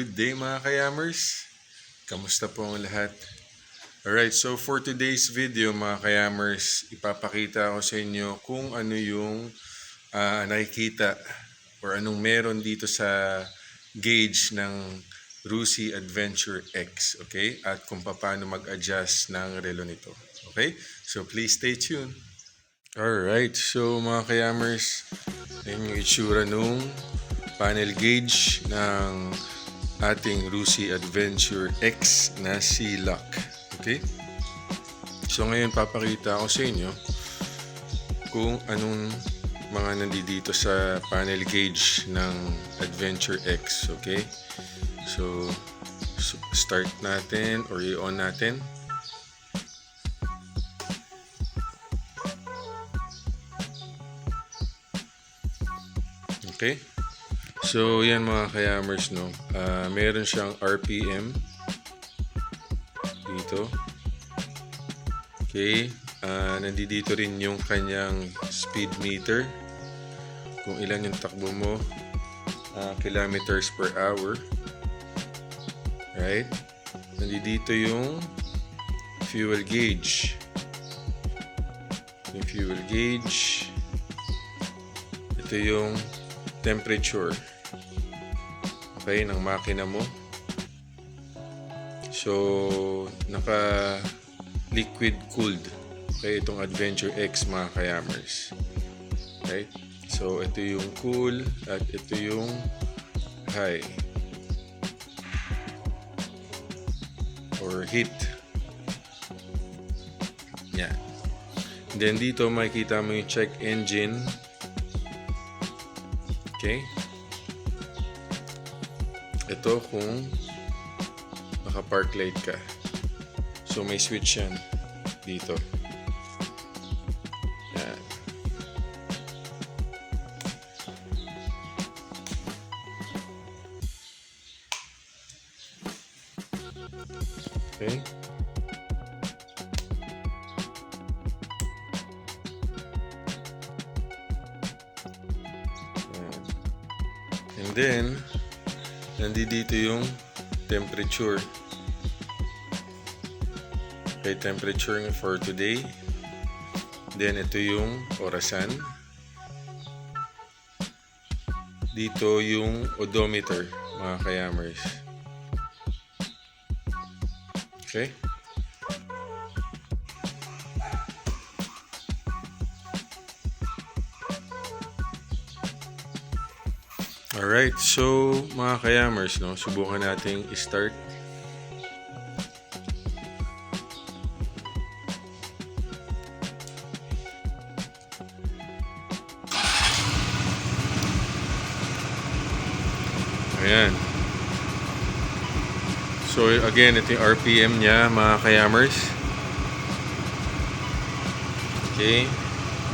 Good day mga kayamers. Kamusta po ang lahat? Alright, so for today's video mga kayamers, ipapakita ko sa inyo kung ano yung ah, nakikita or anong meron dito sa gauge ng Rusi Adventure X, okay? At kung paano mag-adjust ng relo nito, okay? So please stay tuned. Alright, so mga kayamers, yan yung itsura nung panel gauge ng ating Rusi Adventure X na C-Lock. Okay? So ngayon papakita ko sa inyo kung anong mga nandito sa panel gauge ng Adventure X. Okay? So start natin or i-on natin. Okay? So, yan mga kayamers, no? Ah, meron siyang RPM dito. Okay? Ah, nandito rin yung kanyang speed meter. Kung ilan yung takbo mo. ah, kilometers per hour. Right? Nandito yung fuel gauge. Yung fuel gauge. Ito yung temperature okay ng makina mo. So naka liquid cooled. Okay itong Adventure X mga kayamers okay? So ito yung cool at ito yung high. Or heat. Yan. Then dito makikita mo yung check engine. Okay? Ito kung naka-park light ka. So may switch yan dito. Okay? And then, nandito yung temperature. Okay, temperature for today. Then, ito yung orasan. Dito yung odometer, mga kayamers. Okay? Alright, so mga kayamers, no, subukan nating i-start. Ayan. So again, ito yung RPM niya mga kayamers. Okay.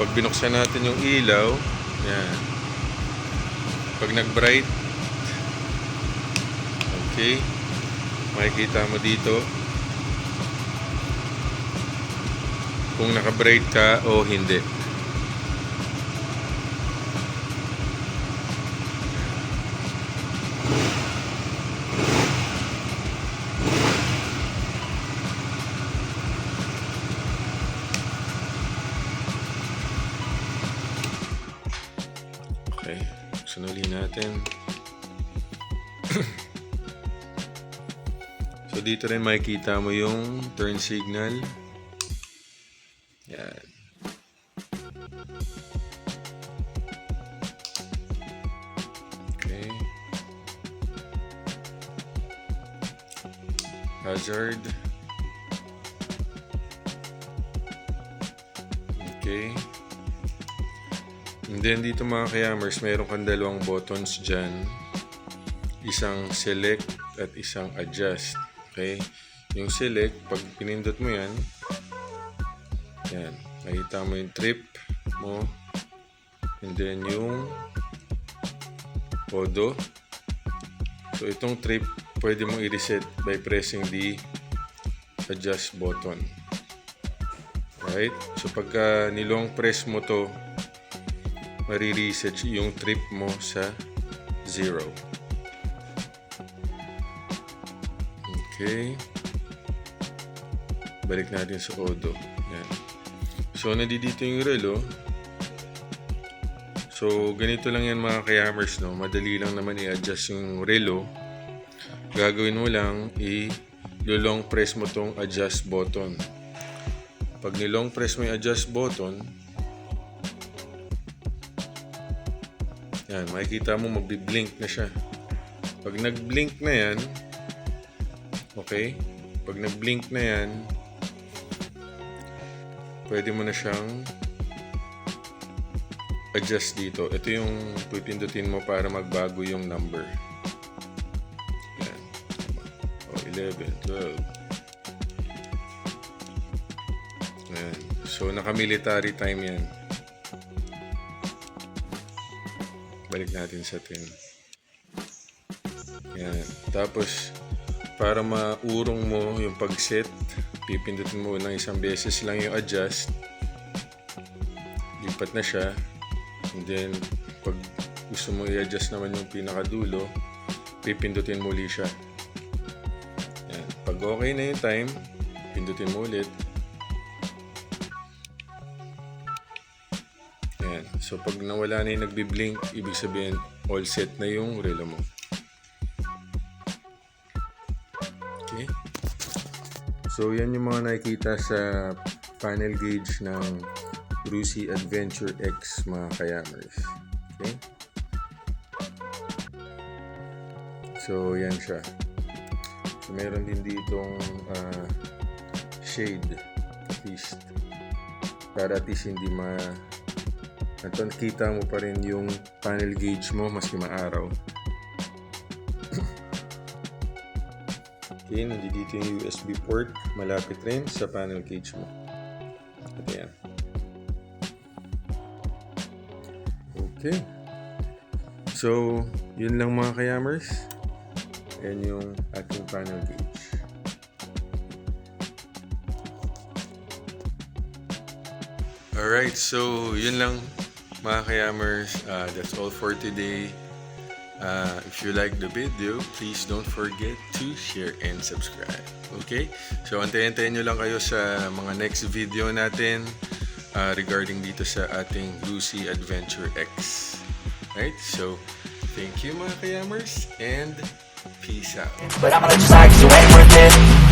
Pag binuksan natin yung ilaw, yan. Pag nag-bright, okay, makikita mo dito. Kung naka-bright ka o hindi. Okay, sunuli natin. so dito rin makikita mo yung turn signal. Yan. Okay. Hazard. Okay. And then dito mga kayamers, mayroon kang dalawang buttons dyan. Isang select at isang adjust. Okay? Yung select, pag pinindot mo yan, yan, makita mo yung trip mo. And then yung odo. So itong trip, pwede mong i-reset by pressing the adjust button. Right? So pagka nilong press mo to, marireset yung trip mo sa zero. Okay. Balik natin sa Odo. Yan. So, nandito yung relo. So, ganito lang yan mga kayamers, no? Madali lang naman i-adjust yung relo. Gagawin mo lang, i-long press mo tong adjust button. Pag ni-long press mo yung adjust button, yan, makikita mo magbi-blink na siya. Pag nag-blink na yan, okay? Pag nag-blink na yan, pwede mo na siyang adjust dito. Ito yung pipindutin mo para magbago yung number. Yan. O, 11, 12. Yan. So, naka-military time yan. Balik natin sa 10. Yan. Tapos, para maurong mo yung pag-set, pipindutin mo ng isang beses lang yung adjust. Lipat na siya. And then, pag gusto mo i-adjust naman yung pinakadulo, pipindutin mo ulit siya. Yan. Pag okay na yung time, pindutin mo ulit. So, pag nawala na yung nagbi-blink, ibig sabihin, all set na yung relo mo. Okay? So, yan yung mga nakikita sa panel gauge ng Brucey Adventure X mga kayamers. Okay? So, yan siya. So, meron din ditong ah, shade at. Para at least hindi ma at kita mo pa rin yung panel gauge mo maski maaraw. Okay, nandito yung USB port. Malapit rin sa panel gauge mo. Ito yan. Okay. So, yun lang mga kayamers. Yan yung ating panel gauge. Alright, so yun lang mga kayamers. Uh, that's all for today. Uh, if you like the video, please don't forget to share and subscribe. Okay? So, antayin-antayin nyo lang kayo sa mga next video natin uh, regarding dito sa ating Lucy Adventure X. Right? So, thank you mga kayamers and peace out. But let you slide 'cause you ain't worth it